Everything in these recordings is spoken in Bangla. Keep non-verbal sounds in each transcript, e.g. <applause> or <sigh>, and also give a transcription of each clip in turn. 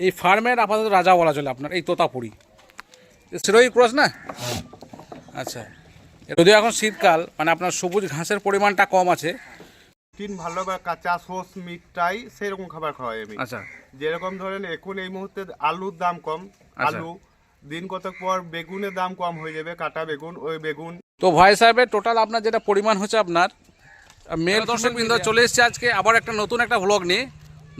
এই ফার্মের আপাতত রাজা বলা চলে আপনার এই তোতাপুরি। সেরোই ক্রস না? আচ্ছা। যদিও এখন শীতকাল মানে আপনার সবুজ ঘাসের পরিমাণটা কম আছে। টিন ভালো বা কাঁচা সোস মিটটাই সেরকম খাবার খাওয়াই আমি আচ্ছা। যেরকম ধরেন এখন এই মুহূর্তে আলুর দাম কম আচ্ছা। আলু। দিন কতক পর বেগুনের দাম কম হয়ে যাবে কাটা বেগুন ওই বেগুন। তো ভাই সাহেবের টোটাল আপনার যেটা পরিমাণ হচ্ছে আপনার মেল দর্শক বৃন্দ চলে এসেছে আজকে আবার একটা নতুন একটা ভ্লগ নিয়ে।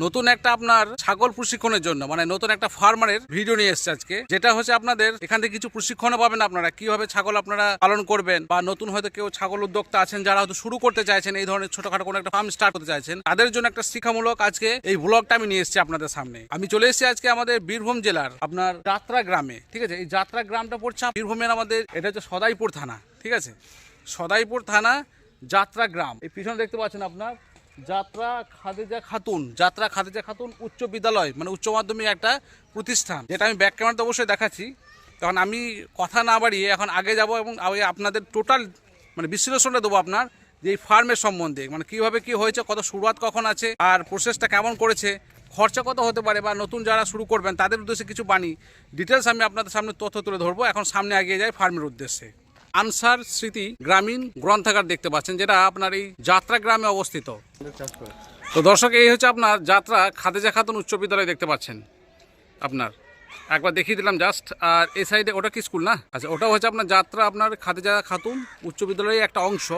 নতুন একটা আপনার ছাগল প্রশিক্ষণের জন্য মানে নতুন একটা ফার্মারের ভিডিও নিয়ে এসেছে আজকে, যেটা হচ্ছে আপনাদের এখান থেকে কিছু প্রশিক্ষণও পাবেন আপনারা, কীভাবে ছাগল আপনারা পালন করবেন, বা নতুন হয়তো কেউ ছাগল উদ্যোক্তা আছেন যারা হয়তো শুরু করতে চাইছেন, এই ধরনের ছোটখাটো কোনো একটা ফার্ম স্টার্ট করতে চাইছেন, তাদের জন্য একটা শিক্ষামূলক আজকে এই ভ্লগটা আমি নিয়ে এসেছি আপনাদের সামনে। আমি চলে এসেছি আজকে আমাদের বীরভূম জেলার আপনার যাত্রা গ্রামে, ঠিক আছে? এই যাত্রা গ্রামটা পড়ছে বীরভূমের আমাদের, এটা হচ্ছে সদাইপুর থানা, ঠিক আছে? সদাইপুর থানা যাত্রা গ্রাম, এই পিছনে দেখতে পাচ্ছেন আপনার যাত্রা খাদিজা খাতুন, যাত্রা খাদিজা খাতুন উচ্চ বিদ্যালয় মানে উচ্চ মাধ্যমিক একটা প্রতিষ্ঠান, যেটা আমি ব্যাক ক্যামেরাতে অবশ্যই দেখাচ্ছি। তখন আমি কথা না বাড়িয়ে এখন আগে যাব এবং আপনাদের টোটাল মানে বিশ্লেষণটা দেবো আপনার, যে এই ফার্মের সম্বন্ধে মানে কীভাবে কি হয়েছে, কত শুরুয়াত কখন আছে, আর প্রসেসটা কেমন করেছে, খরচা কত হতে পারে, বা নতুন যারা শুরু করবেন, তাদের উদ্দেশ্যে কিছু বাণী। ডিটেলস আমি আপনাদের সামনে তথ্য তুলে ধরবো, এখন সামনে এগিয়ে যাই ফার্মের উদ্দেশ্যে। আনসার স্মৃতি গ্রামীণ গ্রন্থাগার দেখতে পাচ্ছেন, যেটা আপনার এই যাত্রা গ্রামে অবস্থিত। তো দর্শক, এই হচ্ছে আপনার যাত্রা খাদেজা খাতুন উচ্চ বিদ্যালয় দেখতে পাচ্ছেন আপনার। একবার দেখিয়ে দিলাম জাস্ট আর এই সাইডে ওটা কি স্কুল না? আচ্ছা ওটাও হচ্ছে আপনার যাত্রা আপনার খাদেজা খাতুন উচ্চ বিদ্যালয়ের একটা অংশ।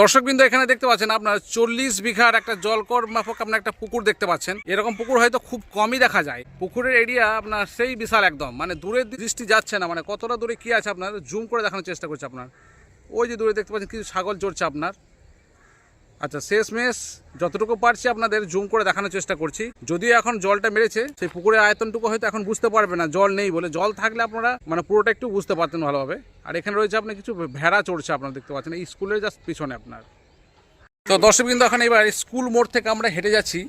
দর্শকবৃন্দ, এখানে দেখতে পাচ্ছেন আপনার চল্লিশ বিঘার একটা জলকর মাফক আপনার একটা পুকুর দেখতে পাচ্ছেন। এরকম পুকুর হয়তো খুব কমই দেখা যায়। পুকুরের এরিয়া আপনার সেই বিশাল একদম। মানে দূরের দৃষ্টি যাচ্ছে না। মানে কতটা দূরে কি আছে আপনার, জুম করে দেখানোর চেষ্টা করছে আপনার। ওই যে দূরে দেখতে পাচ্ছেন, কিছু ছাগল চড়ছে আপনার। আচ্ছা শেষ মেশ যতটুকু পারছি আপনাদের জুম করে দেখানোর চেষ্টা করছি। যদিও এখন জলটা মেরেছে সেই পুকুরের আয়তনটুকু হয়তো এখন বুঝতে পারবে না জল নেই বলে। জল থাকলে আপনারা মানে পুরোটা একটু বুঝতে পারতেন ভালোভাবে। আর এখানে রয়েছে আপনার কিছু ভেড়া চড়ছে আপনারা দেখতে পাচ্ছেন এই স্কুলের জাস্ট পিছনে আপনার। তো দর্শক কিন্তু এখন এবার স্কুল মোড় থেকে আমরা হেঁটে যাচ্ছি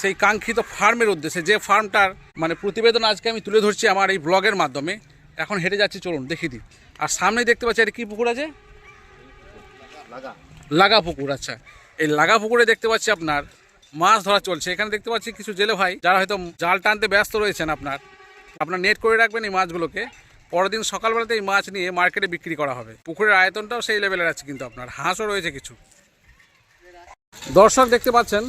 সেই কাঙ্ক্ষিত ফার্মের উদ্দেশ্যে। যে ফার্মটার মানে প্রতিবেদন আজকে আমি তুলে ধরছি আমার এই ব্লগের মাধ্যমে। এখন হেঁটে যাচ্ছি চলুন দেখিয়ে দিই। আর সামনেই দেখতে পাচ্ছি এটা কি পুকুর আছে? লাগা পুকুর আচ্ছা। এই লাগা পুকুরে দেখতে পাচ্ছি আপনার মাছ ধরা চলছে। এখানে দেখতে পাচ্ছি কিছু জেলে ভাই, যারা হয়তো জাল টানতে ব্যস্ত রয়েছেন আপনার। আপনার নেট করে রাখবেন এই মাছগুলোকে। পরের দিন সকালবেলাতে এই মাছ নিয়ে মার্কেটে বিক্রি করা হবে। পুকুরের আয়তনটাও সেই লেভেলের আছে কিন্তু আপনার। হাঁসও রয়েছে কিছু। দর্শক দেখতে পাচ্ছেন,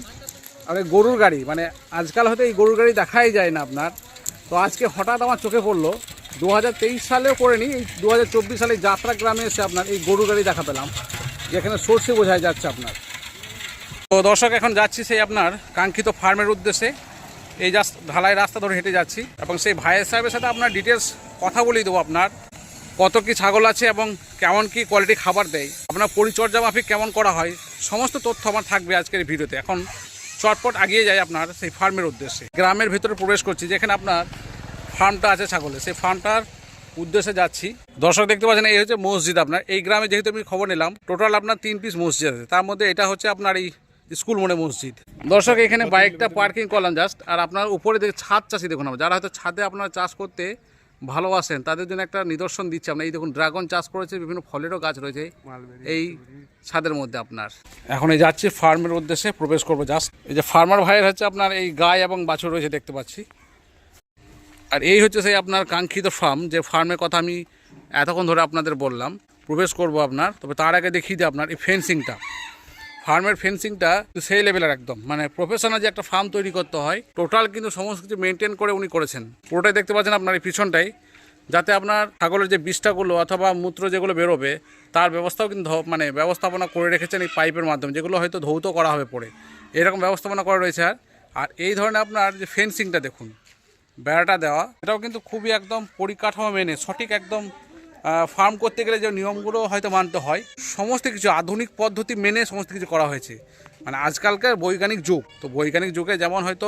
আর গরুর গাড়ি। মানে আজকাল হয়তো এই গরুর গাড়ি দেখাই যায় না আপনার। তো আজকে হঠাৎ আমার চোখে পড়ল দু হাজার তেইশ সালেও করেনি, এই দু হাজার চব্বিশ সালে যাত্রা গ্রামে এসে আপনার এই গরুর গাড়ি দেখা পেলাম। যেখানে সর্ষে বোঝাই যাচ্ছে আপনার। তো দর্শক, এখন যাচ্ছি সেই আপনার কাঙ্ক্ষিত ফার্মের উদ্দেশ্যে। এই জাস্ট ঢালাই রাস্তা ধরে হেঁটে যাচ্ছি এবং সেই ভাইয়ের সাহেবের সাথে আপনার ডিটেলস কথা বলেই দেবো আপনার। কত কি ছাগল আছে এবং কেমন কি কোয়ালিটি খাবার দেয়, আপনার পরিচর্যা মাফিক কেমন করা হয়, সমস্ত তথ্য আমার থাকবে আজকের ভিডিওতে। এখন চটপট আগিয়ে যায় আপনার সেই ফার্মের উদ্দেশ্যে। গ্রামের ভিতরে প্রবেশ করছি, যেখানে আপনার ফার্মটা আছে ছাগলে সেই ফার্মটার উদ্দেশ্যে যাচ্ছি। দর্শক, দেখতে পাচ্ছেন, এই হচ্ছে মসজিদ আপনার। এই গ্রামে যেহেতু আমি খবর নিলাম টোটাল আপনার তিন পিস মসজিদ আছে। তার মধ্যে এটা হচ্ছে আপনার এই স্কুল মনে মসজিদ। দর্শক এখানে বাইকটা পার্কিং করলাম জাস্ট আর আপনার উপরে দেখে ছাদ চাষি দেখুন আমার। যারা হয়তো ছাদে আপনারা চাষ করতে ভালোবাসেন তাদের জন্য একটা নিদর্শন দিচ্ছে আপনার এই দেখুন ড্রাগন চাষ করেছে বিভিন্ন ফলেরও গাছ রয়েছে এই ছাদের মধ্যে আপনার। এখন এই যাচ্ছি ফার্মের উদ্দেশ্যে প্রবেশ করব জাস্ট এই যে ফার্মার ভাইয়ের হচ্ছে আপনার এই গায়ে এবং বাছুর রয়েছে দেখতে পাচ্ছি। আর এই হচ্ছে সেই আপনার কাঙ্ক্ষিত ফার্ম যে ফার্মের কথা আমি এতক্ষণ ধরে আপনাদের বললাম। প্রবেশ করব আপনার তবে তার আগে দেখিয়ে দিই আপনার এই ফেন্সিংটা ফার্মের ফেন্সিংটা সেই লেভেলের একদম। মানে প্রফেশনাল যে একটা ফার্ম তৈরি করতে হয় টোটাল কিন্তু সমস্ত কিছু মেনটেন করে উনি করেছেন। পুরোটাই দেখতে পাচ্ছেন আপনার এই পিছনটাই। যাতে আপনার ছাগলের যে বিষটাগুলো অথবা মূত্র যেগুলো বেরোবে, তার ব্যবস্থাও কিন্তু মানে ব্যবস্থাপনা করে রেখেছেন এই পাইপের মাধ্যমে, যেগুলো হয়তো ধৌত করা হবে পরে এরকম ব্যবস্থাপনা করা রয়েছে আর। আর এই ধরনের আপনার যে ফেন্সিংটা দেখুন, বেড়াটা দেওয়া, এটাও কিন্তু খুবই একদম পরিকাঠামো মেনে, সঠিক একদম ফার্ম করতে গেলে যে নিয়মগুলো হয়তো মানতে হয়, সমস্ত কিছু আধুনিক পদ্ধতি মেনে সমস্ত কিছু করা হয়েছে। মানে আজকালকার বৈজ্ঞানিক যুগ, তো বৈজ্ঞানিক যুগে যেমন হয়তো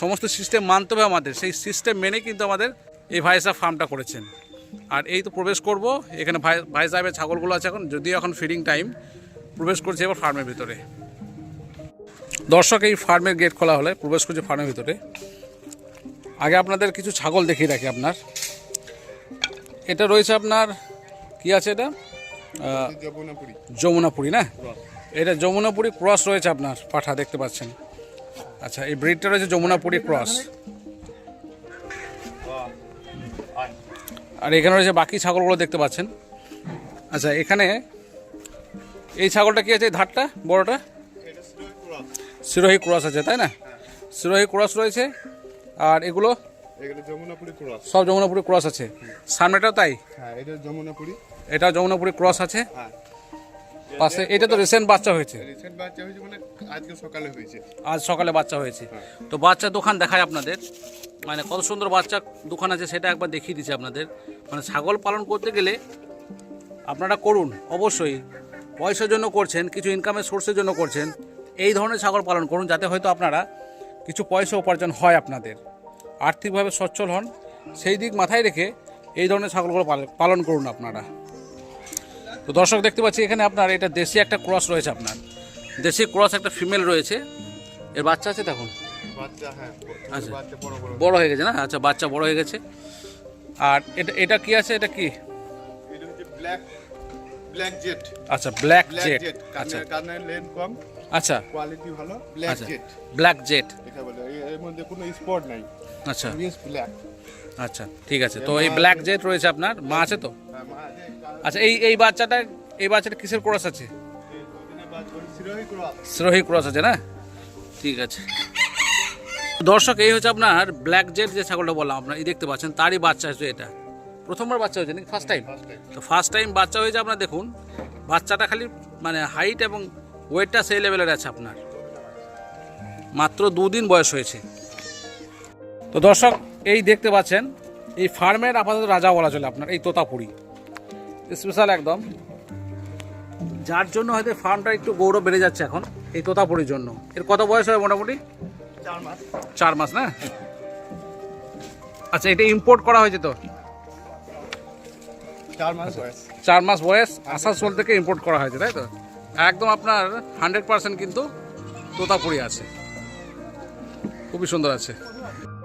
সমস্ত সিস্টেম মানতে হবে আমাদের, সেই সিস্টেম মেনে কিন্তু আমাদের এই ভাই সাহেব ফার্মটা করেছেন। আর এই তো প্রবেশ করব, এখানে ভাই ভাই সাহেবের ছাগলগুলো আছে এখন, যদিও এখন ফিডিং টাইম প্রবেশ করছে এবার ফার্মের ভিতরে। দর্শক, এই ফার্মের গেট খোলা হলে প্রবেশ করছে ফার্মের ভিতরে। আগে আপনাদের কিছু ছাগল দেখিয়ে রাখি আপনার। এটা রয়েছে আপনার কি আছে এটা? যমুনাপুরি। না? এটা যমুনাপুরি ক্রস রয়েছে আপনার পাঠা দেখতে পাচ্ছেন। আচ্ছা এই ব্রিডটা রয়েছে যমুনাপুরি ক্রস। আর এখানে রয়েছে বাকি ছাগলগুলো দেখতে পাচ্ছেন। আচ্ছা এখানে এই ছাগলটা কি আছে ধারটা বড়টা? সিরোহী ক্রস। আছে তাই না? সিরোহী ক্রস রয়েছে আর এগুলো সব যমুনাপুরি ক্রস আছে। সামনেটাও তাই? হ্যাঁ এটা যমুনাপুরি। ক্রস আছে? হ্যাঁ। পাশে এটা তো রিসেন্ট বাচ্চা হয়েছে। হয়েছে মানে সকালে আজ সকালে বাচ্চা হয়েছে। তো বাচ্চা দোকান দেখায় আপনাদের। মানে কত সুন্দর বাচ্চা দোকান আছে সেটা একবার দেখিয়ে দিচ্ছে আপনাদের। মানে ছাগল পালন করতে গেলে আপনারা করুন অবশ্যই। পয়সার জন্য করছেন কিছু ইনকামের সোর্সের জন্য করছেন। এই ধরনের ছাগল পালন করুন যাতে হয়তো আপনারা কিছু পয়সা উপার্জন হয় আপনাদের। আর্থিকভাবে সচ্ছল হন সেই দিক মাথায় রেখে এই ধরনের ছাগলগুলো পালন করুন আপনারা। তো দর্শক দেখতে পাচ্ছি এখানে আপনার এটা দেশি একটা ক্রস রয়েছে আপনার। দেশি ক্রস একটা ফিমেল রয়েছে। এর বাচ্চা আছে বাচ্চা হ্যাঁ আচ্ছা। বড় হয়ে গেছে না? আচ্ছা বাচ্চা বড় হয়ে গেছে। আর এটা এটা কি আছে? এটা কি? Black black jet. আচ্ছা ব্ল্যাক জেট। আচ্ছা। কানের কানের কম আচ্ছা। কোয়ালিটি ভালো ব্ল্যাক আচ্ছা। জেট। Black jet. এটা বলে। এর মধ্যে কোনো স্পট নাই। আচ্ছা। ব্ল্যাক আচ্ছা ঠিক আছে। তো এই ব্ল্যাক জেট রয়েছে আপনার মা আছে তো? হ্যাঁ আচ্ছা এই এই বাচ্চাটা এই বাচ্চাটা কিসের ক্রস আছে? সিরোহি ক্রস। আছে না? ঠিক আছে। দর্শক এই হচ্ছে আপনার ব্ল্যাক জেট যে ছাগলটা বললাম আপনার এই দেখতে পাচ্ছেন তারই বাচ্চা হচ্ছে এটা। প্রথমবার বাচ্চা হয়েছে নাকি? ফার্স্ট টাইম ফার্স্ট টাইম তো ফার্স্ট টাইম বাচ্চা হয়েছে আপনার দেখুন বাচ্চাটা খালি মানে হাইট এবং ওয়েটটা সেই লেভেলের আছে আপনার। মাত্র দুদিন বয়স হয়েছে। তো দর্শক এই দেখতে পাচ্ছেন এই ফার্মের আপাতত রাজা বলা চলে আপনার এই তোতাপুরি। স্পেশাল একদম। যার জন্য হয়তো ফার্মটা একটু গৌরব বেড়ে যাচ্ছে এখন এই তোতাপুরির জন্য। এর কত বয়স হয় মোটামুটি? চার মাস। চার মাস না? আচ্ছা এটা ইম্পোর্ট করা হয়েছে তো? চার মাস বয়স। চার মাস বয়স আসানসোল থেকে ইম্পোর্ট করা হয়েছে তাই তো? একদম আপনার হান্ড্রেড পার্সেন্ট কিন্তু তোতাপুরি আছে। খুবই সুন্দর আছে।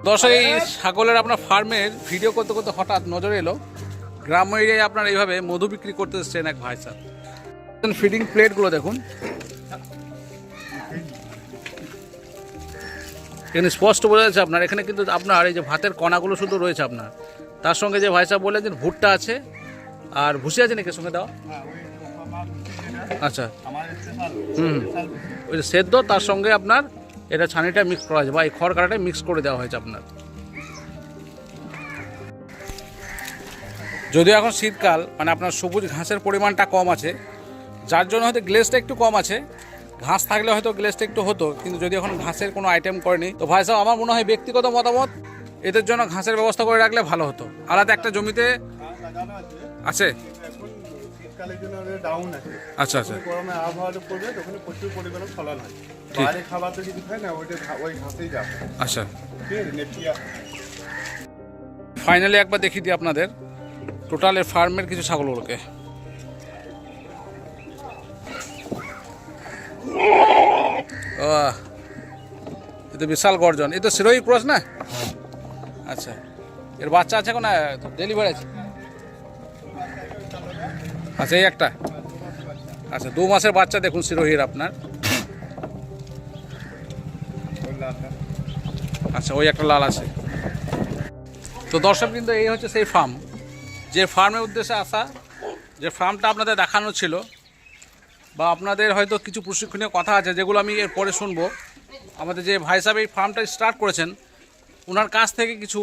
দর্শক, এই ছাগলের আপনার ফার্মের ভিডিও করতে করতে হঠাৎ নজরে এলো। গ্রাম্য এরিয়ায় আপনার এইভাবে মধু বিক্রি করতে এসছেন এক ভাই স্যার। ফিডিং প্লেটগুলো দেখুন। এখানে স্পষ্ট বোঝা যাচ্ছে আপনার, এখানে কিন্তু আপনার এই যে ভাতের কণাগুলো শুধু রয়েছে আপনার। তার সঙ্গে যে ভাই সাহেব বললেন ভুট্টা আছে, আর ভুসি আছে নাকি সঙ্গে আমার আচ্ছা। হুম। ওই যে সেদ্ধ, তার সঙ্গে আপনার এটা ছানিটা মিক্স করা হয়েছে বা এই খড় কাটাটা মিক্স করে দেওয়া হয়েছে আপনার। যদিও এখন শীতকাল মানে আপনার সবুজ ঘাসের পরিমাণটা কম আছে, যার জন্য হয়তো গ্লেসটা একটু কম আছে। ঘাস থাকলে হয়তো গ্লেসটা একটু হতো, কিন্তু যদি এখন ঘাসের কোনো আইটেম করেনি, তো ভাই সাহেব, আমার মনে হয় ব্যক্তিগত মতামত, এদের জন্য ঘাসের ব্যবস্থা করে রাখলে ভালো হতো। আলাদা একটা জমিতে আছে? শীতকালের জন্য ডাউন আছে। আচ্ছা আচ্ছা। গরমে আবহাওয়াটা পড়বে তখন প্রচুর পরিমাণে ফলন হয়। ঠিক। বাইরে খাবার তো যদি খায় না ওইটা ওই ঘাসেই যাবে। আচ্ছা। ঠিক আছে নেপিয়া। ফাইনালি একবার দেখিয়ে দিই আপনাদের। টোটালের ফার্মের কিছু ছাগলগুলোকে ও এ তো বিশাল গর্জন। এ তো সিরোই ক্রস না? আচ্ছা। এর বাচ্চা আছে এখন? ডেলিভারি আছে। আচ্ছা এই একটা। আচ্ছা দু মাসের বাচ্চা দেখুন সিরোহির আপনার। আচ্ছা ওই একটা লাল আছে। তো দর্শক কিন্তু এই হচ্ছে সেই ফার্ম যে ফার্মের উদ্দেশ্যে আসা, যে ফার্মটা আপনাদের দেখানো ছিল, বা আপনাদের হয়তো কিছু প্রশিক্ষণীয় কথা আছে, যেগুলো আমি এর পরে শুনব। আমাদের যে ভাই সাহেব এই ফার্মটা স্টার্ট করেছেন ওনার কাছ থেকে কিছু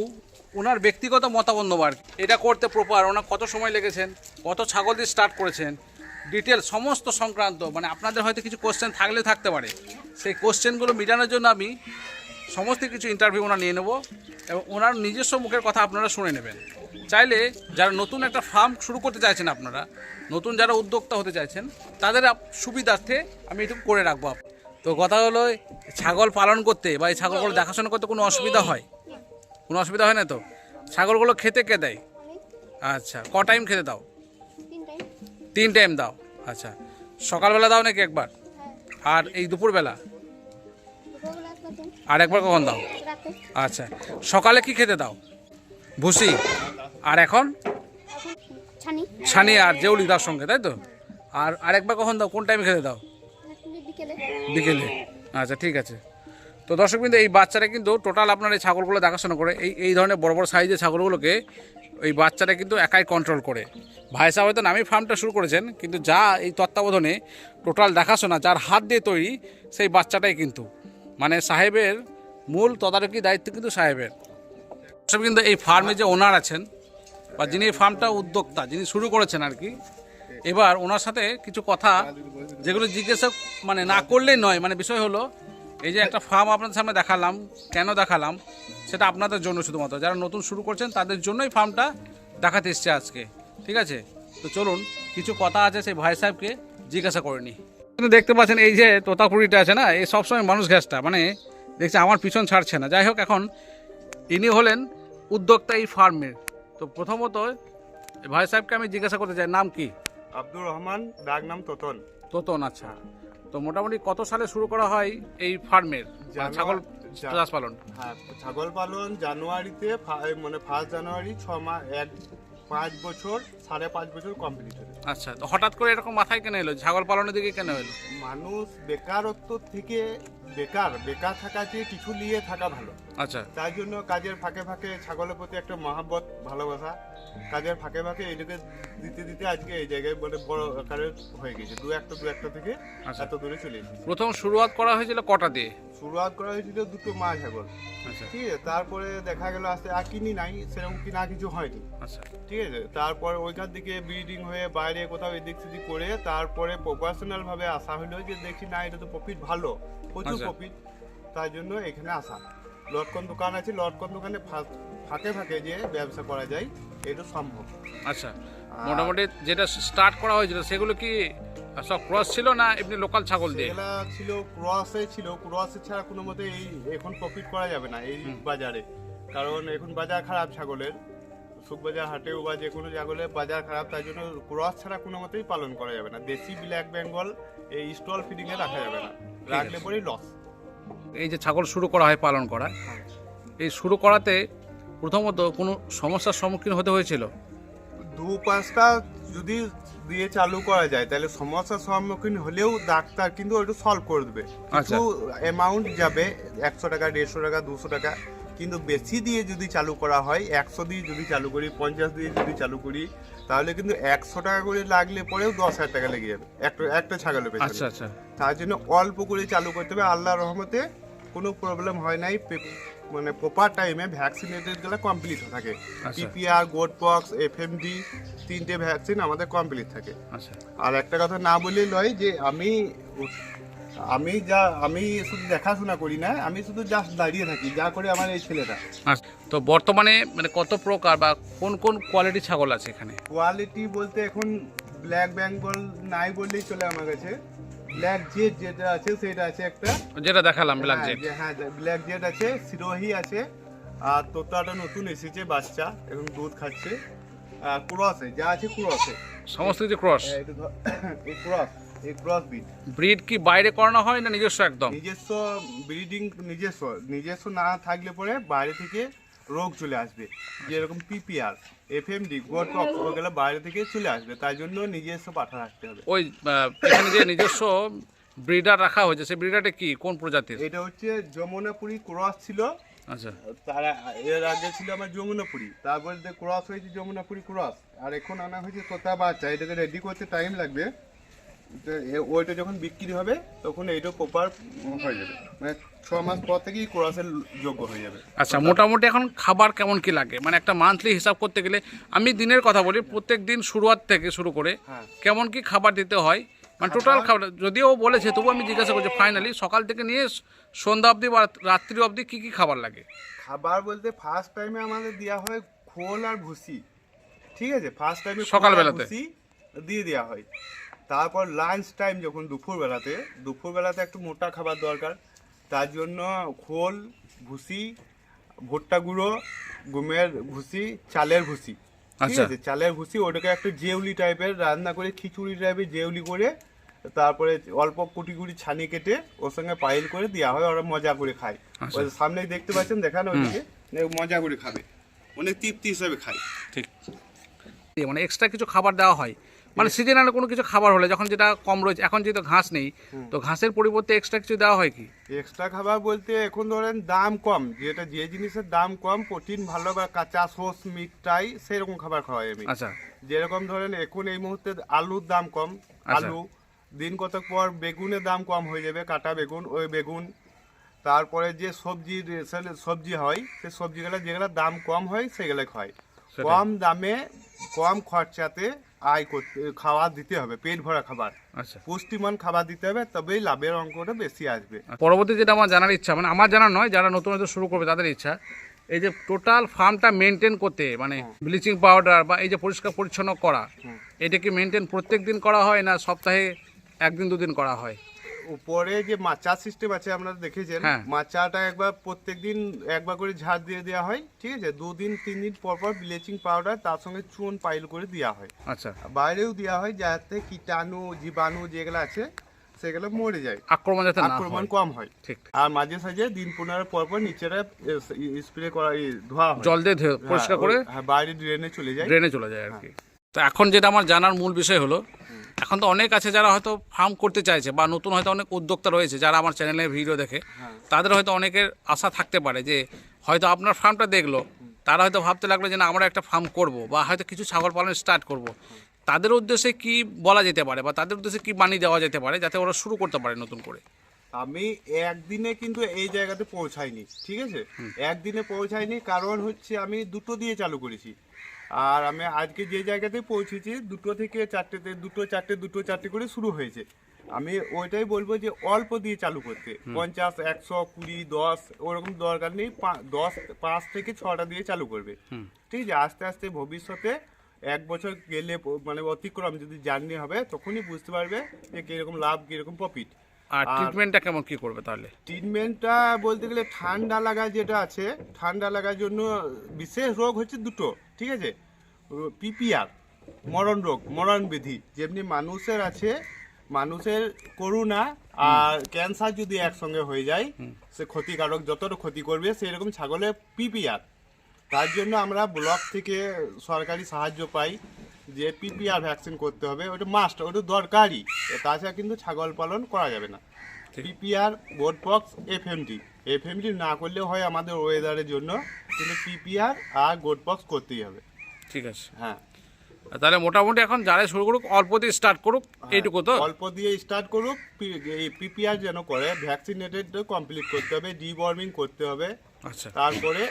ওনার ব্যক্তিগত মতামত নেব আর এটা করতে প্রপার ওনার কত সময় লেগেছেন, কত ছাগল দিয়ে স্টার্ট করেছেন ডিটেল সমস্ত সংক্রান্ত মানে আপনাদের হয়তো কিছু কোশ্চেন থাকলে থাকতে পারে। সেই কোশ্চেনগুলো মেটানোর জন্য আমি সমস্ত কিছু ইন্টারভিউ ওনার নিয়ে নেব এবং ওনার নিজস্ব মুখের কথা আপনারা শুনে নেবেন। চাইলে যারা নতুন একটা ফার্ম শুরু করতে চাইছেন আপনারা, নতুন যারা উদ্যোক্তা হতে চাইছেন, তাদের সুবিধার্থে আমি এটুকু করে রাখব তো কথা হলো, ছাগল পালন করতে বা এই ছাগলগুলো দেখাশোনা করতে কোনো অসুবিধা হয়? কোনো অসুবিধা হয় না তো? ছাগলগুলো খেতে কে দেয়? আচ্ছা ক টাইম খেতে দাও? তিন টাইম দাও আচ্ছা। সকালবেলা দাও নাকি একবার? আর এই দুপুরবেলা? আর একবার কখন দাও? আচ্ছা সকালে কি খেতে দাও? ভুসি? আর এখন? ছানি। আর জেউলি তার সঙ্গে তাই তো? আর আরেকবার কখন দাও? কোন টাইমে খেতে দাও? বিকেলে। আচ্ছা ঠিক আছে। তো দর্শক কিন্তু এই বাচ্চারা কিন্তু টোটাল আপনার এই ছাগলগুলো দেখাশোনা করে। এই এই ধরনের বড় বড় সাইজের ছাগলগুলোকে ওই বাচ্চাটা কিন্তু একাই কন্ট্রোল করে। ভাই সাহেব হয়তো নামই ফার্মটা শুরু করেছেন, কিন্তু যা এই তত্ত্বাবধানে টোটাল দেখাশোনা, যার হাত দিয়ে তৈরি সেই বাচ্চাটাই কিন্তু। মানে সাহেবের মূল তদারকি দায়িত্ব কিন্তু সাহেবের। সব কিন্তু এই ফার্মে যে ওনার আছেন, বা যিনি এই ফার্মটা উদ্যোক্তা, যিনি শুরু করেছেন আর কি, এবার ওনার সাথে কিছু কথা যেগুলো জিজ্ঞাসা মানে না করলেই নয় মানে বিষয় হলো এই যে একটা ফার্ম আপনাদের সামনে দেখালাম কেন দেখালাম সেটা আপনাদের জন্য শুধুমাত্র। যারা নতুন শুরু করছেন তাদের জন্যই ফার্মটা দেখাতে এসছে আজকে ঠিক আছে? তো চলুন কিছু কথা আছে সেই ভাই সাহেবকে জিজ্ঞাসা করে নিই। কিন্তু দেখতে পাচ্ছেন এই যে তোতাপুরিটা আছে না এই সবসময় মানুষ গ্যাসটা মানে দেখছি আমার পিছন ছাড়ছে না। যাই হোক এখন ইনি হলেন উদ্যোক্তা এই ফার্মের। তো প্রথমত ভাই সাহেবকে আমি জিজ্ঞাসা করতে চাই নাম কি? আব্দুর রহমান ডাক নাম তোতন। তোতন আচ্ছা। তো মোটামুটি কত সালে শুরু করা হয় এই ফার্মের? ছাগল চাষ পালন। হ্যাঁ ছাগল পালন জানুয়ারিতে মানে ফার্স্ট জানুয়ারি ছ মাস এক পাঁচ বছর সাড়ে পাঁচ বছর কমপ্লিট হয়েছে আচ্ছা তো হঠাৎ করে এরকম মাথায় কেন এলো? ছাগল পালনের দিকে কেন এলো? মানুষ বেকারত্ব থেকে বেকার বেকার থাকা চেয়ে কিছু নিয়ে থাকা ভালো। আচ্ছা। তাই জন্য কাজের ফাঁকে ফাঁকে ছাগলের প্রতি একটা মহাব্বত ভালোবাসা কাজের ফাঁকে ফাঁকে এটাকে দিতে দিতে আজকে এই জায়গায় মানে বড় আকারে হয়ে গেছে। দু একটা দু একটা থেকে আচ্ছা। এত দূরে চলে এসেছে। প্রথম শুরুয়াত করা হয়েছিল কটা দিয়ে? শুরুয়াত করা হয়েছিল দুটো মা ছাগল। আচ্ছা। ঠিক আছে তারপরে দেখা গেল আস্তে আর কিনি নাই সেরকম কিনা কিছু হয়নি। আচ্ছা। ঠিক আছে তারপর ওইখান থেকে ব্রিডিং হয়ে বাইরে কোথাও এদিক সেদিক করে তারপরে প্রফেশনাল ভাবে আসা হলো যে দেখি না এটা তো প্রফিট ভালো। প্রচুর আচ্ছা। প্রফিট তাই জন্য এখানে আসা। লটকন দোকান আছে লটকন দোকানে ফাঁকে ফাঁকে যে ব্যবসা করা যায় এটা সম্ভব। আচ্ছা মোটামুটি যেটা স্টার্ট করা হয়েছিল সেগুলো কি সব ক্রস ছিল না এমনি লোকাল ছাগল দিয়ে? সেগুলা ছিল ক্রসে ছিল। ক্রসে ছাড়া কোনো মতে এই এখন প্রফিট করা যাবে না এই বাজারে। কারণ এখন বাজার খারাপ ছাগলের। সুখবাজার হাটেও বা যে কোনো ছাগলের বাজার খারাপ তাই জন্য ক্রস ছাড়া কোনো মতেই পালন করা যাবে না। দেশি ব্ল্যাক বেঙ্গল এই স্টল ফিডিংয়ে রাখা যাবে না। রাখলে পরেই লস এই যে ছাগল শুরু করা হয় পালন করা এই শুরু করাতে প্রথমত কোনো সমস্যার সম্মুখীন হতে হয়েছিল? দু পাঁচটা যদি দিয়ে চালু করা যায় তাহলে সমস্যার সম্মুখীন হলেও ডাক্তার কিন্তু ওটা সলভ করে দেবে। আচ্ছা। কিছু অ্যামাউন্ট যাবে একশো টাকা দেড়শো টাকা দুশো টাকা। কিন্তু বেশি দিয়ে যদি চালু করা হয় একশো দিয়ে যদি চালু করি পঞ্চাশ দিয়ে যদি চালু করি তাহলে কিন্তু একশো টাকা করে লাগলে পরেও দশ হাজার টাকা লেগে যাবে। একটা একটা ছাগলের আচ্ছা পেছনে। আচ্ছা তার জন্য অল্প করে চালু করতে হবে। আল্লাহ রহমতে কোনো প্রবলেম হয় নাই। মানে প্রপার টাইমে ভ্যাকসিনেটেডগুলো কমপ্লিট থাকে। আচ্ছা। পিপিআর গোট পক্স এফএমডি তিনটে ভ্যাকসিন আমাদের কমপ্লিট থাকে। আচ্ছা। আর একটা কথা না বললেই নয় যে আমি আমি যা আমি শুধু দেখাশোনা করি না আমি শুধু জাস্ট দাঁড়িয়ে থাকি যা করে আমার এই ছেলেটা। আচ্ছা তো বর্তমানে মানে কত প্রকার বা কোন কোন কোয়ালিটি ছাগল আছে এখানে? কোয়ালিটি বলতে এখন ব্ল্যাক বেঙ্গল নাই বললেই চলে আমার কাছে। ব্ল্যাক জেড যেটা আছে সেটা আছে একটা। যেটা দেখালাম ব্ল্যাক হ্যাঁ, যে- হ্যাঁ ব্ল্যাক জেড আছে সিরোহি আছে আর তোতাটা নতুন এসেছে বাচ্চা এবং দুধ খাচ্ছে। আর ক্রসে যা আছে ক্রসে। সমস্ত কিছু ক্রস? এটা <coughs> এই ক্রস। ব্রিড কি বাইরে করানো হয় না নিজস্ব একদম? নিজস্ব ব্রিডিং নিজস্ব। নিজস্ব না থাকলে পরে বাইরে থেকে রোগ চলে আসবে। যেরকম পিপিআর এফএমডি গোটক ওগুলো বাইরে থেকে চলে আসবে। তাই জন্য নিজস্ব পাঠা রাখতে হবে। ওই এখানে যে নিজস্ব ব্রিডার রাখা হয়েছে সেই ব্রিডারটা কি? কোন প্রজাতির? এটা হচ্ছে যমুনাপুরি ক্রস ছিল। আচ্ছা। তার এর আগে ছিল আমার যমুনাপুরি। তারপরে যে ক্রস হয়েছে যমুনাপুরি ক্রস আর এখন আনা হয়েছে তোতা বাচ্চা এটাকে রেডি করতে টাইম লাগবে। ওইটা যখন বিক্রি হবে তখন এইটা প্রপার হয়ে যাবে। মানে ছ মাস পর থেকেই ক্রসের যোগ্য হয়ে যাবে। আচ্ছা মোটামুটি এখন খাবার কেমন কি লাগে? মানে একটা মান্থলি হিসাব করতে গেলে আমি দিনের কথা বলি প্রত্যেক দিন শুরুয়ার থেকে শুরু করে হ্যাঁ। কেমন কি খাবার দিতে হয়? মানে টোটাল খাবার যদিও বলেছে তবু আমি জিজ্ঞাসা করছি ফাইনালি সকাল থেকে নিয়ে সন্ধ্যা অবধি বা রাত্রি অবধি কী কী খাবার লাগে? খাবার বলতে ফার্স্ট টাইমে আমাদের দেওয়া হয় খোল আর ভুসি। ঠিক আছে? ফার্স্ট টাইমে সকালবেলাতে? ভুসি দিয়ে দেওয়া হয়। তারপর লাঞ্চ টাইম যখন দুপুরবেলাতে দুপুরবেলাতে একটু মোটা খাবার দরকার। তার জন্য খোল ভুসি ভুট্টা গুঁড়ো গমের ভুসি চালের ভুসি। ঠিক আচ্ছা। আছে চালের ভুসি ওটাকে একটু জেউলি টাইপের রান্না করে খিচুড়ি টাইপের জেউলি করে তারপরে অল্প কুটি কুটি ছানি কেটে ওর সঙ্গে পাইল করে দেওয়া হয় ওরা মজা করে খায়। আচ্ছা। ওই সামনেই দেখতে পাচ্ছেন দেখানো ওইদিকে মজা করে খাবে। অনেক তৃপ্তি হিসাবে খায়। ঠিক। মানে এক্সট্রা কিছু খাবার দেওয়া হয়। মানে সিজনালে কোনো কিছু খাবার হলে যখন যেটা কম রয়েছে এখন যেহেতু ঘাস নেই তো ঘাসের পরিবর্তে এক্সট্রা কিছু দেওয়া হয় কি? এক্সট্রা খাবার বলতে এখন ধরেন দাম কম যেটা যে জিনিসের দাম কম প্রোটিন ভালো বা কাঁচা সোস মিটটাই সেরকম খাবার খাওয়াই আমি। আচ্ছা। যেরকম ধরেন এখন এই মুহূর্তে আলুর দাম কম আচ্ছা। আলু দিন কতক পর বেগুনের দাম কম হয়ে যাবে কাটা বেগুন ওই বেগুন তারপরে যে সবজি সবজি হয় সেই সবজিগুলো যেগুলো দাম কম হয় সেগুলো খায় কম দামে কম খরচাতে আয় করতে খাবার দিতে হবে পেট ভরা খাবার। আচ্ছা। পুষ্টিমান খাবার দিতে হবে তবেই লাভের অঙ্কটা বেশি আসবে। পরবর্তী যেটা আমার জানার ইচ্ছা মানে আমার জানা নয় যারা নতুন নতুন শুরু করবে তাদের ইচ্ছা এই যে টোটাল ফার্মটা মেনটেন করতে মানে ব্লিচিং পাউডার বা এই যে পরিষ্কার পরিচ্ছন্ন করা এটা কি মেনটেন প্রত্যেক দিন করা হয় না সপ্তাহে একদিন দুদিন করা হয়? উপরে যে মাচা সিস্টেম আছে আপনারা দেখেছেন হ্যাঁ। মাচাটা একবার প্রত্যেকদিন একবার করে ঝাড় দিয়ে দেওয়া হয় ঠিক আছে? দুদিন তিন দিন পর পর ব্লিচিং পাউডার তার সঙ্গে চুন পাইল করে দেওয়া হয়। আচ্ছা। বাইরেও দেওয়া হয় যাতে কীটাণু জীবাণু যেগুলো আছে সেগুলো মরে যায়। আক্রমণ যাতে না আক্রমণ হয় কম হয়। ঠিক। আর মাঝে সাঝে দিন পনেরো পর পর নিচেরা স্প্রে করা এই ধোয়া হয়। জল দিয়ে ধুয়ে পরিষ্কার হ্যাঁ, করে হ্যাঁ বাইরে ড্রেনে চলে যায়। ড্রেনে চলে যায় আর কি। তো এখন যেটা আমার জানার মূল বিষয় হলো এখন তো অনেক আছে যারা হয়তো ফার্ম করতে চাইছে বা নতুন হয়তো অনেক উদ্যোক্তা রয়েছে যারা আমার চ্যানেলে ভিডিও দেখে তাদের হয়তো অনেকের আশা থাকতে পারে যে হয়তো আপনার ফার্মটা দেখল তারা হয়তো ভাবতে লাগল যে না আমরা একটা ফার্ম করব বা হয়তো কিছু ছাগল পালন স্টার্ট করব। তাদের উদ্দেশ্যে কি বলা যেতে পারে বা তাদের উদ্দেশ্যে কি বানিয়ে দেওয়া যেতে পারে যাতে ওরা শুরু করতে পারে নতুন করে? আমি একদিনে কিন্তু এই জায়গাতে পৌঁছাইনি ঠিক আছে? একদিনে পৌঁছাইনি কারণ হচ্ছে আমি দুটো দিয়ে চালু করেছি। আর আমি আজকে যে জায়গাতে পৌঁছেছি দুটো থেকে চারটেতে দুটো চারটে দুটো চারটে করে শুরু হয়েছে। আমি ওইটাই বলব যে অল্প দিয়ে চালু করতে। পঞ্চাশ একশো কুড়ি দশ ওরকম দরকার নেই দশ পাঁচ থেকে ছটা দিয়ে চালু করবে। ঠিক আছে আস্তে আস্তে ভবিষ্যতে এক বছর গেলে মানে অতিক্রম যদি জার্নি হবে তখনই বুঝতে পারবে যে কীরকম লাভ কীরকম প্রফিট আর ট্রিটমেন্টটা কেমন কি করবে তাহলে? ট্রিটমেন্টটা বলতে গেলে ঠান্ডা লাগা যেটা আছে ঠান্ডা লাগার জন্য বিশেষ রোগ হচ্ছে দুটো ঠিক আছে? পিপিআর মরণ রোগ মরণ বিধি যেমনি মানুষের আছে মানুষের করুণা আর ক্যান্সার যদি একসঙ্গে হয়ে যায় সে ক্ষতিকারক যতটা ক্ষতি করবে সেরকম ছাগলের পিপিআর। তার জন্য আমরা ব্লক থেকে সরকারি সাহায্য পাই। যে পিপিআর ভ্যাকসিন করতে হবে ওটা মাস্ট ওটা দরকারি তাছাড়া কিন্তু ছাগল পালন করা যাবে না। পিপিআর গোটপক্স এফএমডি এফএমডি না করলেও হয় আমাদের ওয়েদারের জন্য কিন্তু পিপিআর আর গোটপক্স করতেই হবে। ঠিক আছে। হ্যাঁ। তাহলে মোটামুটি এখন যারা শুরু করুক অল্প দিয়ে স্টার্ট করুক এইটুকু তো? অল্প দিয়ে স্টার্ট করুক পিপিআর যেন করে ভ্যাকসিনেটেড কমপ্লিট করতে হবে ডিওয়ার্মিং করতে হবে আচ্ছা। তারপরে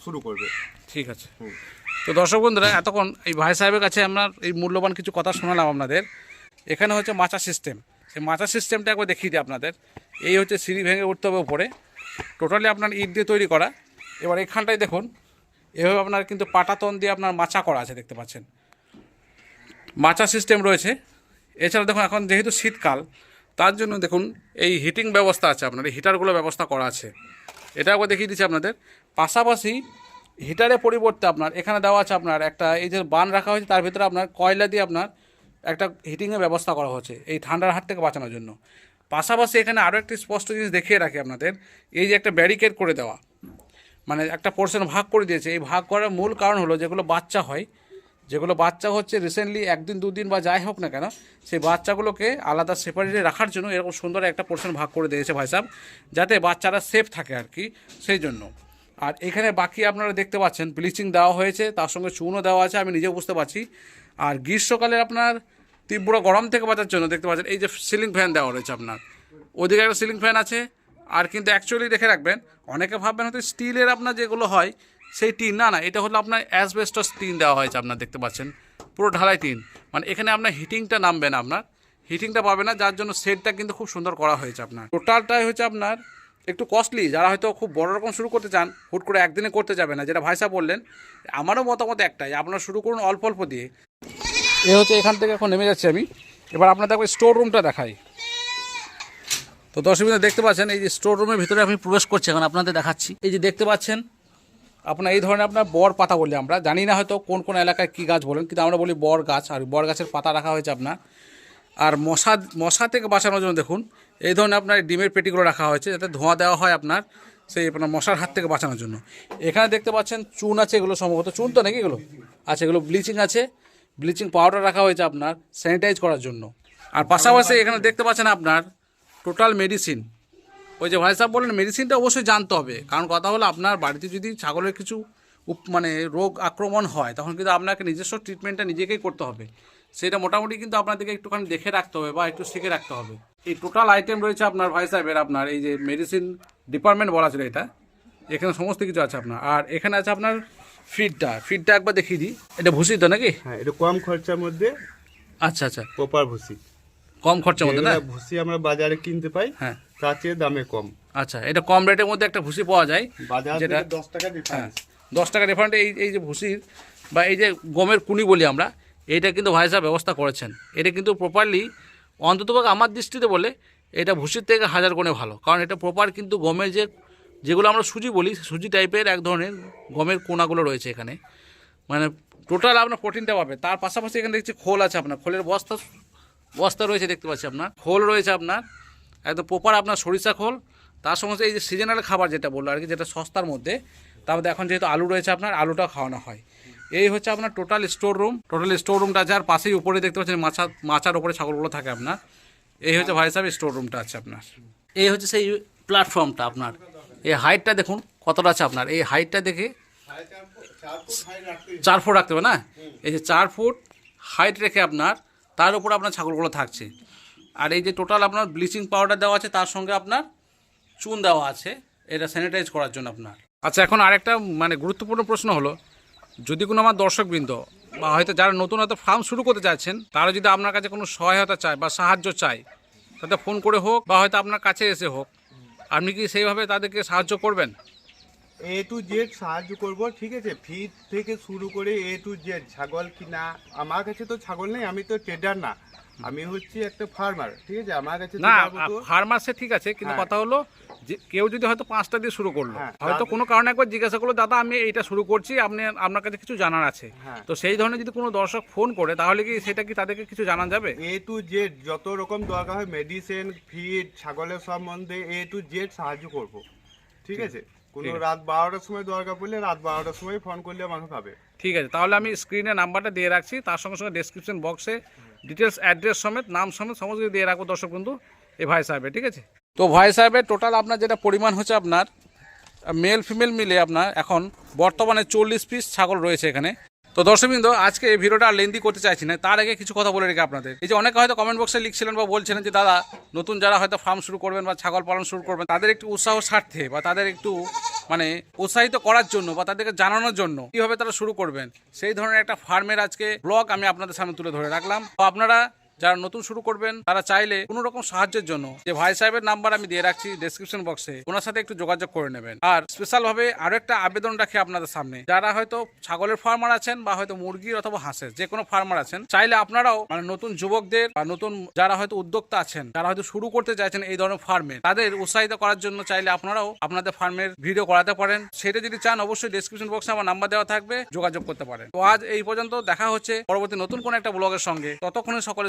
শুরু করবে। ঠিক আছে। হুম। তো দর্শক বন্ধুরা, এতক্ষণ এই ভাই সাহেবের কাছে আমরা এই মূল্যবান কিছু কথা শোনালাম আপনাদের। এখানে হচ্ছে মাচা সিস্টেম সেই মাচা সিস্টেমটা একবার দেখিয়ে দিই আপনাদের। এই হচ্ছে সিঁড়ি ভেঙে উঠতে হবে উপরে। টোটালি আপনার ইট দিয়ে তৈরি করা। এবার এখানটায় দেখুন, এভাবে আপনার কিন্তু পাটাতন দিয়ে আপনার মাচা করা আছে, দেখতে পাচ্ছেন। মাচা সিস্টেম রয়েছে। এছাড়া দেখুন, এখন যেহেতু শীতকাল, তার জন্য দেখুন, এই হিটিং ব্যবস্থা আছে আপনার। এই হিটারগুলো ব্যবস্থা করা আছে। এটা একবার দেখিয়ে দিচ্ছি আপনাদের। পাশাপাশি হিটারের পরিবর্তে আপনার, এখানে দেওয়া আছে আপনার একটা, এই যে বান রাখা হয়েছে, তার ভিতরে আপনার কয়লা দিয়ে আপনার একটা হিটিংয়ের ব্যবস্থা করা হচ্ছে এই ঠান্ডার হাত থেকে বাঁচানোর জন্য। পাশাপাশি এখানে আরও একটি স্পষ্ট জিনিস দেখিয়ে রাখি আপনাদের, এই যে একটা ব্যারিকেড করে দেওয়া মানে একটা পোর্শন ভাগ করে দিয়েছে, এই ভাগ করার মূল কারণ হলো যেগুলো বাচ্চা হয়, যেগুলো বাচ্চা হচ্ছে রিসেন্টলি একদিন, দুদিন বা যাই হোক না কেন, সেই বাচ্চাগুলোকে আলাদা সেপারেটে রাখার জন্য এরকম সুন্দর একটা পোর্শন ভাগ করে দিয়েছে ভাই সাহেব যাতে বাচ্চারা সেফ থাকে আর কি, সেই জন্য। আর এখানে বাকি আপনারা দেখতে পাচ্ছেন ব্লিচিং দেওয়া হয়েছে, তার সঙ্গে চুনও দেওয়া আছে, আমি নিজেও বুঝতে পারছি। আর গ্রীষ্মকালে আপনার তীব্র গরম থেকে বাঁচার জন্য দেখতে পাচ্ছেন, এই যে সিলিং ফ্যান দেওয়া রয়েছে আপনার। ওদিকে একটা সিলিং ফ্যান আছে, আর কিন্তু অ্যাকচুয়ালি দেখে রাখবেন, অনেকে ভাববেন হয়তো স্টিলের আপনার যেগুলো হয়, সেই টিন, না না, এটা হলো আপনার অ্যাসবেস্টস টিন দেওয়া হয়েছে আপনার, দেখতে পাচ্ছেন, পুরো ঢালাই টিন। মানে এখানে আপনার হিটিংটা নামবে না আপনার হিটিংটা পাবে না, যার জন্য সেটটা কিন্তু খুব সুন্দর করা হয়েছে আপনার। টোটালটাই হচ্ছে আপনার একটু কস্টলি যারা হয়তো খুব বড় রকম শুরু করতে চান, হুট করে একদিনে করতে যাবে না, যেটা ভাইসা বললেন, আমারও মতামত একটাই, আপনারা শুরু করুন অল্প অল্প দিয়ে। এ হচ্ছে এখান থেকে এখন নেমে যাচ্ছি আমি। এবার আপনাদের একবার স্টোর রুমটা দেখাই। তো দর্শক বিন্দু, দেখতে পাচ্ছেন, এই যে স্টোর রুমের ভিতরে আমি প্রবেশ করছি, এখন আপনাদের দেখাচ্ছি। এই যে দেখতে পাচ্ছেন, আপনার এই ধরনের আপনার বর পাতা বলি আমরা। জানি না হয়তো কোন কোন এলাকায় কী গাছ বলেন, কিন্তু আমরা বলি বর গাছ, আর বর গাছের পাতা রাখা হয়েছে আপনার। আর মশা মশা থেকে বাঁচানোর জন্য দেখুন এই ধরনের আপনার ডিমের পেটিগুলো রাখা হয়েছে, যাতে ধোঁয়া দেওয়া হয় আপনার সেই আপনার মশার হাত থেকে বাঁচানোর জন্য। এখানে দেখতে পাচ্ছেন চুন আছে এগুলো সম্ভবত। চুন তো নাকি এগুলো? আচ্ছা এগুলো ব্লিচিং আছে। ব্লিচিং পাউডার রাখা হয়েছে আপনার স্যানিটাইজ করার জন্য। আর পাশাপাশি এখানে দেখতে পাচ্ছেন আপনার টোটাল মেডিসিন। ওই যে ভাই সাহেব বললেন, মেডিসিনটা অবশ্যই জানতে হবে। কারণ কথা হলো আপনার বাড়িতে যদি ছাগলের কিছু মানে রোগ আক্রমণ হয়, তখন কিন্তু আপনাকে নিজস্ব ট্রিটমেন্টটা নিজেকেই করতে হবে। সেটা মোটামুটি কিন্তু আপনাদেরকে একটুখানি দেখে রাখতে হবে বা একটু শিখে রাখতে হবে। এই টোটাল আইটেম রয়েছে আপনার ভাই সাহেবের আপনার এই যে মেডিসিন ডিপার্টমেন্ট বলা ছিল এটা। এখানে সমস্ত কিছু আছে আপনার। আর এখানে আছে আপনার ফিডটা ফিডটা একবার দেখিয়ে দিই। এটা ভুসি তো নাকি? হ্যাঁ এটা কম খরচার মধ্যে আচ্ছা আচ্ছা। প্রপার ভুসি। কম খরচার মধ্যে না? ভুসি আমরা বাজারে কিনতে পাই হ্যাঁ। তার চেয়ে দামে কম। আচ্ছা এটা কম রেটের মধ্যে একটা ভুসি পাওয়া যায় বাজার যেটা দশ টাকা হ্যাঁ ডিফারেন্স দশ টাকা ডিফারেন্ট এই এই যে ভুসির বা এই যে গমের কুনি বলি আমরা এইটা কিন্তু ভাই সাহেব ব্যবস্থা করেছেন। এটা কিন্তু প্রপারলি অন্ততপক্ষে আমার দৃষ্টিতে বলে, এটা ভুসির থেকে হাজার গুণে ভালো। কারণ এটা প্রপার কিন্তু গমের যে, যেগুলো আমরা সুজি বলি, সুজি টাইপের এক ধরনের গমের কোনাগুলো রয়েছে এখানে। মানে টোটাল আপনার প্রোটিনটা পাবে। তার পাশাপাশি এখানে দেখছি খোল আছে আপনার। খোলের বস্তা বস্তা রয়েছে দেখতে পাচ্ছি আপনার। খোল রয়েছে আপনার। একদম প্রপার আপনার সরিষা খোল। তার সঙ্গে এই যে সিজনাল খাবার যেটা বলল আর কি, যেটা সস্তার মধ্যে, তার মধ্যে এখন যেহেতু আলু রয়েছে আপনার আলুটা খাওয়ানো হয়। এই হচ্ছে আপনার total store room total store রুমটা আছে আর পাশেই উপরে দেখতে পাচ্ছেন মাছা মাচার উপরে ছাগলগুলো থাকে আপনার। এই হচ্ছে ভাই সাহেব স্টোর রুমটা আছে আপনার। এই হচ্ছে সেই প্ল্যাটফর্মটা আপনার। এই হাইটটা দেখুন, কতটা আছে আপনার। এই হাইটটা দেখে চার ফুট রাখতে হবে না? এই যে চার ফুট হাইট রেখে আপনার, তার উপর আপনার ছাগলগুলো থাকছে। আর এই যে টোটাল আপনার ব্লিচিং পাউডার দেওয়া আছে, তার সঙ্গে আপনার চুন দেওয়া আছে। এটা স্যানিটাইজ করার জন্য আপনার। আচ্ছা এখন আরেকটা মানে গুরুত্বপূর্ণ প্রশ্ন হলো যদি কোনো আমার দর্শকবৃন্দ বা হয়তো যারা নতুন হয়তো ফার্ম শুরু করতে চাইছেন তারা যদি আপনার কাছে কোনো সহায়তা চায় বা সাহায্য চায়, তাতে ফোন করে হোক বা হয়তো আপনার কাছে এসে হোক, আপনি কি সেইভাবে তাদেরকে সাহায্য করবেন? এ টু জেড সাহায্য করব, ঠিক আছে? ফিড থেকে শুরু করে এ টু জেড ছাগল কিনা? আমার কাছে তো ছাগল নেই, আমি তো ট্রেডার না। আমি হচ্ছি একটা ফার্মার ঠিক আছে? আমার কাছে না ফার্মাসে ঠিক আছে কিন্তু হ্যাঁ। কথা হলো যে কেউ যদি হয়তো পাঁচটা দিয়ে শুরু করল হ্যাঁ, হয়তো কোনো কারণে একবার জিজ্ঞাসা করল দাদা আমি এইটা শুরু করছি আপনি আপনার কাছে কিছু জানার আছে। হ্যাঁ। তো সেই ধরনের যদি কোনো দর্শক ফোন করে তাহলে কি সেটা কি তাদেরকে কিছু জানা যাবে? এ টু জেড যত রকম দরকার হয় মেডিসিন ফিড ছাগলের সম্বন্ধে এ টু জেড সাহায্য করব ঠিক আছে? কোনো রাত বারোটার সময় দরকার পড়লে রাত বারোটার সময় ফোন করলে মানুষ পাবে। ঠিক আছে তাহলে আমি স্ক্রিনে নাম্বারটা দিয়ে রাখছি তার সঙ্গে সঙ্গে ডেসক্রিপশন বক্সে ডিটেলস অ্যাড্রেস সমেত, নাম সমেত, সমস্ত দিয়ে রাখব দর্শক বন্ধু, এই ভাই সাহেবের, ঠিক আছে? তো ভাই সাহেবের টোটাল আপনার যেটা পরিমাণ হচ্ছে আপনার মেল ফিমেল মিলে আপনার এখন বর্তমানে চল্লিশ পিস ছাগল রয়েছে এখানে। তো দর্শকবৃন্দ আজকে এই ভিডিওটা আর লেন্দি করতে চাইছি না, তার আগে কিছু কথা বলে রেখে আপনাদের। এই যে অনেকে হয়তো কমেন্ট বক্সে লিখছিলেন বা বলছিলেন যে, দাদা, নতুন যারা হয়তো ফার্ম শুরু করবেন বা ছাগল পালন শুরু করবেন, তাদের একটু উৎসাহ স্বার্থে বা তাদের একটু মানে উৎসাহিত করার জন্য বা তাদেরকে জানানোর জন্য কীভাবে তারা শুরু করবেন? সেই ধরনের একটা ফার্মের আজকে ব্লগ আমি আপনাদের সামনে তুলে ধরে রাখলাম। তো আপনারা যারা নতুন শুরু করবেন, তারা চাইলে কোনো রকম সাহায্যের জন্য যে ভাই সাহেবের নাম্বার আমি দিয়ে রাখছি ডেসক্রিপশন বক্সে ওনার সাথে একটু যোগাযোগ করে নেবেন। আর স্পেশাল ভাবে আরও একটা আবেদন রাখি আপনাদের সামনে। যারা হয়তো ছাগলের ফার্মার আছেন বা হয়তো মুরগির অথবা হাঁসের যে কোনো ফার্মার আছেন, চাইলে আপনারাও মানে নতুন যুবকদের বা নতুন যারা হয়তো উদ্যোক্তা আছেন, যারা হয়তো শুরু করতে চাইছেন এই ধরনের ফার্মে তাদের উৎসাহিত করার জন্য চাইলে আপনারাও আপনাদের ফার্মের ভিডিও করাতে পারেন। সেটা যদি চান, অবশ্যই ডেসক্রিপশন বক্সে আমার নাম্বার দেওয়া থাকবে, যোগাযোগ করতে পারেন। তো আজ এই পর্যন্ত দেখা হচ্ছে। পরবর্তী নতুন কোন একটা ব্লগের সঙ্গে। ততক্ষণে সকলে